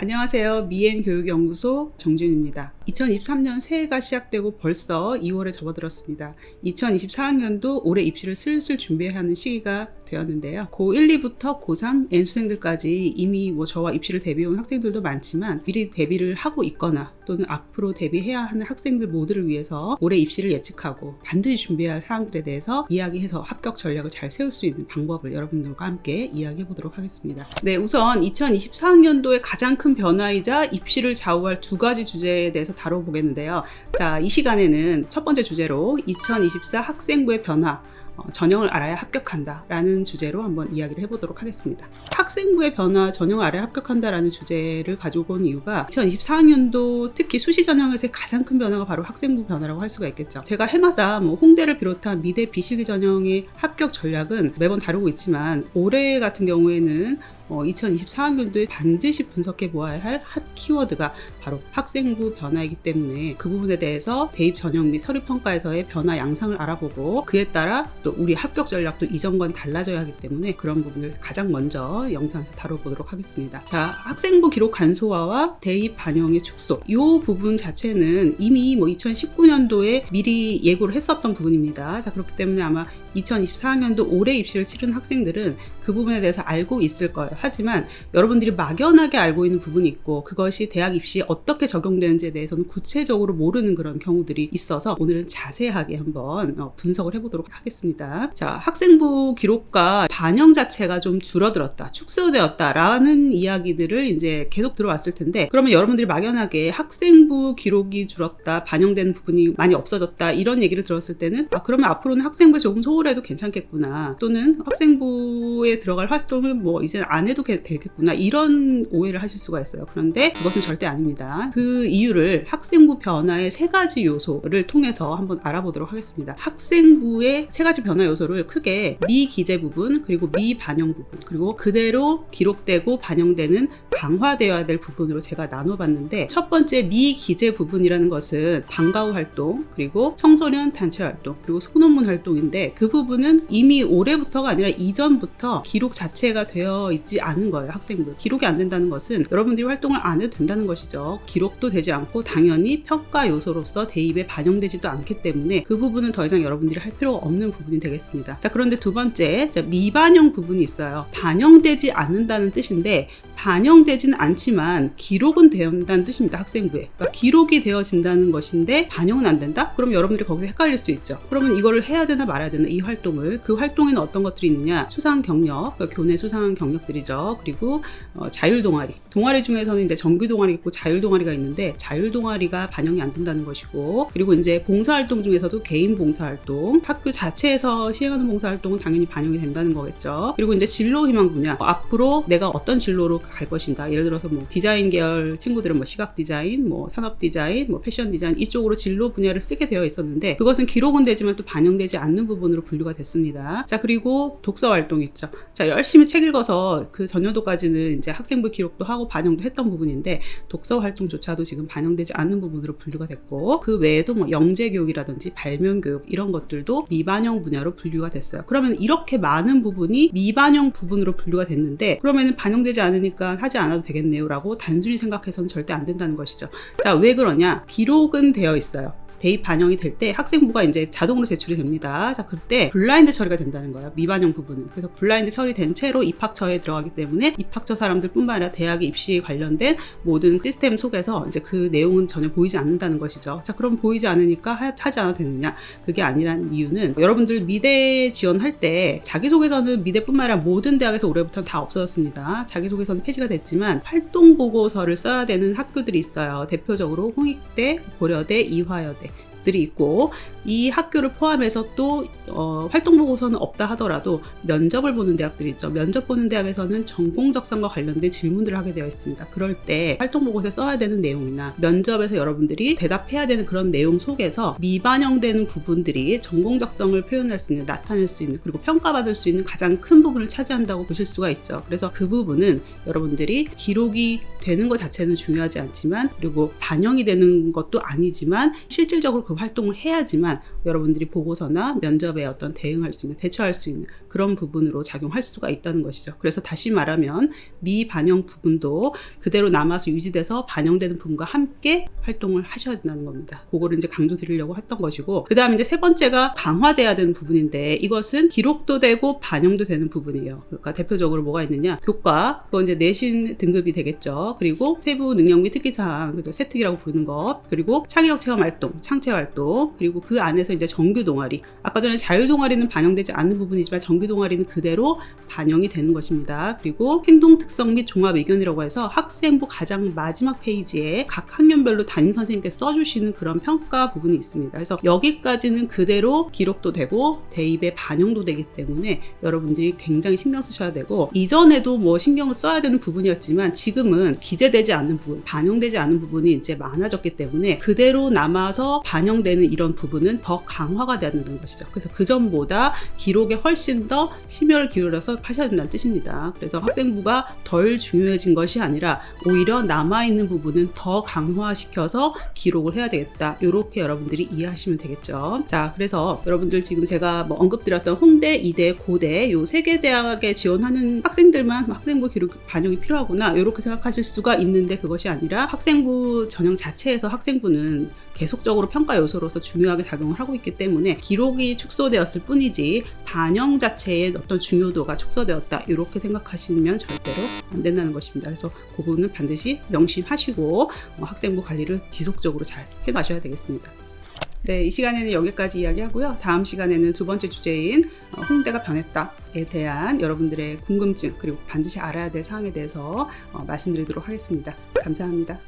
안녕하세요. 미엔 교육연구소 정준입니다. 2023년 새해가 시작되고 벌써 2월에 접어들었습니다. 2024학년도 올해 입시를 슬슬 준비해야 하는 시기가 되었는데요. 고1, 2부터 고3 N수생들까지 이미 뭐 저와 입시를 대비해온 학생들도 많지만 미리 대비를 하고 있거나 또는 앞으로 대비해야 하는 학생들 모두를 위해서 올해 입시를 예측하고 반드시 준비해야 할 사항들에 대해서 이야기해서 합격 전략을 잘 세울 수 있는 방법을 여러분들과 함께 이야기해 보도록 하겠습니다. 네, 우선 2024학년도의 가장 큰 변화이자 입시를 좌우할 두 가지 주제에 대해서 다뤄보겠는데요. 자, 이 시간에는 첫 번째 주제로 2024 학생부의 변화, 어, 전형을 알아야 합격한다라는 주제로 한번 이야기를 해보도록 하겠습니다. 학생부의 변화, 전형을 알아야 합격한다라는 주제를 가지고 온 이유가 2024학년도 특히 수시 전형에서의 가장 큰 변화가 바로 학생부 변화라고 할 수가 있겠죠. 제가 해마다 뭐 홍대를 비롯한 미대 비실기 전형의 합격 전략은 매번 다루고 있지만 올해 같은 경우에는 어, 2024학년도에 반드시 분석해 보아야 할 핫 키워드가 바로 학생부 변화이기 때문에 그 부분에 대해서 대입 전형 및 서류 평가에서의 변화 양상을 알아보고 그에 따라 또 우리 합격 전략도 이전과는 달라져야 하기 때문에 그런 부분을 가장 먼저 영상에서 다뤄보도록 하겠습니다. 자, 학생부 기록 간소화와 대입 반영의 축소. 이 부분 자체는 이미 뭐 2019년도에 미리 예고를 했었던 부분입니다. 자, 그렇기 때문에 아마 2024학년도 올해 입시를 치른 학생들은 그 부분에 대해서 알고 있을 거예요. 하지만 여러분들이 막연하게 알고 있는 부분이 있고 그것이 대학 입시에 어 떻게 적용되는지에 대해서는 구체적으로 모르는 그런 경우들이 있어서 오늘은 자세하게 한번 어, 분석을 해보도록 하겠습니다. 자, 학생부 기록과 반영 자체가 좀 줄어들었다, 축소되었다라는 이야기들을 이제 계속 들어왔을 텐데 그러면 여러분들이 막연하게 학생부 기록이 줄었다, 반영되는 부분이 많이 없어졌다 이런 얘기를 들었을 때는 아 그러면 앞으로는 학생부에 조금 소홀해도 괜찮겠구나 또는 학생부에 들어갈 활동을 뭐 이제 안 해도 게- 되겠구나 이런 오해를 하실 수가 있어요. 그런데 그것은 절대 아닙니다. 그 이유를 학생부 변화의 세 가지 요소를 통해서 한번 알아보도록 하겠습니다. 학생부의 세 가지 변화 요소를 크게 미기재 부분 그리고 미반영 부분 그리고 그대로 기록되고 반영되는 강화되어야 될 부분으로 제가 나눠봤는데 첫 번째 미기재 부분이라는 것은 방과 후 활동 그리고 청소년 단체 활동 그리고 소논문 활동인데 그 부분은 이미 올해부터가 아니라 이전부터 기록 자체가 되어 있지 않은 거예요 학생부. 기록이 안 된다는 것은 여러분들이 활동을 안 해도 된다는 것이죠 기록도 되지 않고 당연히 평가 요소로서 대입에 반영되지도 않기 때문에 그 부분은 더 이상 여러분들이 할 필요가 없는 부분이 되겠습니다. 자 그런데 두 번째 자, 미반영 부분이 있어요. 반영되지 않는다는 뜻인데 반영되지는 않지만 기록은 된다는 뜻입니다 학생부에. 그러니까 기록이 되어진다는 것인데 반영은 안 된다? 그럼 여러분들이 거기서 헷갈릴 수 있죠. 그러면 이거를 해야 되나 말아야 되나 이 활동을 그 활동에는 어떤 것들이 있느냐? 수상 경력 그러니까 교내 수상 경력들이죠. 그리고 어, 자율 동아리. 동아리 중에서는 이제 정규 동아리 있고 자율 동아리가 있는데 자율 동아리가 반영이 안 된다는 것이고 그리고 이제 봉사 활동 중에서도 개인 봉사 활동 학교 자체에서 시행하는 봉사 활동은 당연히 반영이 된다는 거겠죠. 그리고 이제 진로 희망 분야. 어, 앞으로 내가 어떤 진로로 갈 것인가. 예를 들어서 뭐 디자인 계열 친구들은 뭐 시각 디자인 뭐 산업 디자인 뭐 패션 디자인 이쪽으로 진로 분야를 쓰게 되어 있었는데 그것은 기록은 되지만 또 반영되지 않는 부분으로 분류가 됐습니다. 자 그리고 독서 활동 있죠. 자 열심히 책 읽어서 그 전년도까지는 이제 학생부 기록도 하고 반영도 했던 부분인데 독서 활동조차도 지금 반영되지 않는 부분으로 분류가 됐고 그 외에도 뭐 영재 교육이라든지 발명 교육 이런 것들도 미반영 분야로 분류가 됐어요. 그러면 이렇게 많은 부분이 미반영 부분으로 분류가 됐는데 그러면은 반영되지 않으니까 하지 않아도 되겠네요라고 단순히 생각해서는 절대 안 된다는 것이죠. 자, 왜 그러냐? 기록은 되어 있어요. 대입 반영이 될 때 학생부가 이제 자동으로 제출이 됩니다. 자, 그때 블라인드 처리가 된다는 거예요. 미반영 부분은. 그래서 블라인드 처리된 채로 입학처에 들어가기 때문에 입학처 사람들뿐만 아니라 대학의 입시에 관련된 모든 시스템 속에서 이제 그 내용은 전혀 보이지 않는다는 것이죠. 자, 그럼 보이지 않으니까 하, 하지 않아도 되느냐? 그게 아니란 이유는 여러분들 미대 지원할 때 자기소개서는 미대뿐만 아니라 모든 대학에서 올해부터 다 없어졌습니다. 자기소개서는 폐지가 됐지만 활동 보고서를 써야 되는 학교들이 있어요. 대표적으로 홍익대, 고려대, 이화여대. 들이 있고 이 학교를 포함해서 또 어, 활동 보고서는 없다 하더라도 면접을 보는 대학들이 있죠. 면접 보는 대학에서는 전공 적성과 관련된 질문들을 하게 되어 있습니다. 그럴 때 활동 보고서에 써야 되는 내용이나 면접에서 여러분들이 대답해야 되는 그런 내용 속에서 미반영되는 부분들이 전공 적성을 표현할 수 있는 나타낼 수 있는 그리고 평가받을 수 있는 가장 큰 부분을 차지한다고 보실 수가 있죠. 그래서 그 부분은 여러분들이 기록이 되는 것 자체는 중요하지 않지만 그리고 반영이 되는 것도 아니지만 실질적으로 그 활동을 해야지만 여러분들이 보고서나 면접에 어떤 대응할 수 있는 대처할 수 있는 그런 부분으로 작용할 수가 있다는 것이죠. 그래서 다시 말하면 미반영 부분도 그대로 남아서 유지돼서 반영되는 부분과 함께 활동을 하셔야 된다는 겁니다. 그거를 이제 강조 드리려고 했던 것이고 그 다음에 이제 세 번째가 강화돼야 되는 부분인데 이것은 기록도 되고 반영도 되는 부분이에요. 그러니까 대표적으로 뭐가 있느냐 교과 그건 이제 내신 등급이 되겠죠. 그리고 세부 능력 및 특기사항 그죠 세특이라고 부르는 것 그리고 창의력 체험 활동 창체 활동 그리고 그 안에서 이제 정규 동아리 아까 전에 자율 동아리는 반영되지 않는 부분이지만 정규 동아리는 그대로 반영이 되는 것입니다. 그리고 행동 특성 및 종합 의견이라고 해서 학생부 가장 마지막 페이지에 각 학년별로 담임 선생님께서 써주시는 그런 평가 부분이 있습니다. 그래서 여기까지는 그대로 기록도 되고 대입에 반영도 되기 때문에 여러분들이 굉장히 신경 쓰셔야 되고 이전에도 뭐 신경을 써야 되는 부분이었지만 지금은 기재되지 않는 부분, 반영되지 않는 부분이 이제 많아졌기 때문에 그대로 남아서 반영 되는 이런 부분은 더 강화가 된다는 것이죠. 그래서 그 전보다 기록에 훨씬 더 심혈을 기울여서 하셔야 된다는 뜻입니다. 그래서 학생부가 덜 중요해진 것이 아니라 오히려 남아있는 부분은 더 강화시켜서 기록을 해야 되겠다. 이렇게 여러분들이 이해하시면 되겠죠. 자, 그래서 여러분들 지금 제가 뭐 언급드렸던 홍대, 이대, 고대 요 세 개 대학에 지원하는 학생들만 학생부 기록 반영이 필요하구나 이렇게 생각하실 수가 있는데 그것이 아니라 학생부 전형 자체에서 학생부는 계속적으로 평가 요소로서 중요하게 작용을 하고 있기 때문에 기록이 축소되었을 뿐이지 반영 자체의 어떤 중요도가 축소되었다 이렇게 생각하시면 절대로 안 된다는 것입니다. 그래서 그 부분은 반드시 명심하시고 어, 학생부 관리를 지속적으로 잘 해나셔야 되겠습니다. 네, 이 시간에는 여기까지 이야기하고요. 다음 시간에는 두 번째 주제인 어, 홍대가 변했다에 대한 여러분들의 궁금증 그리고 반드시 알아야 될 사항에 대해서 어, 말씀드리도록 하겠습니다. 감사합니다.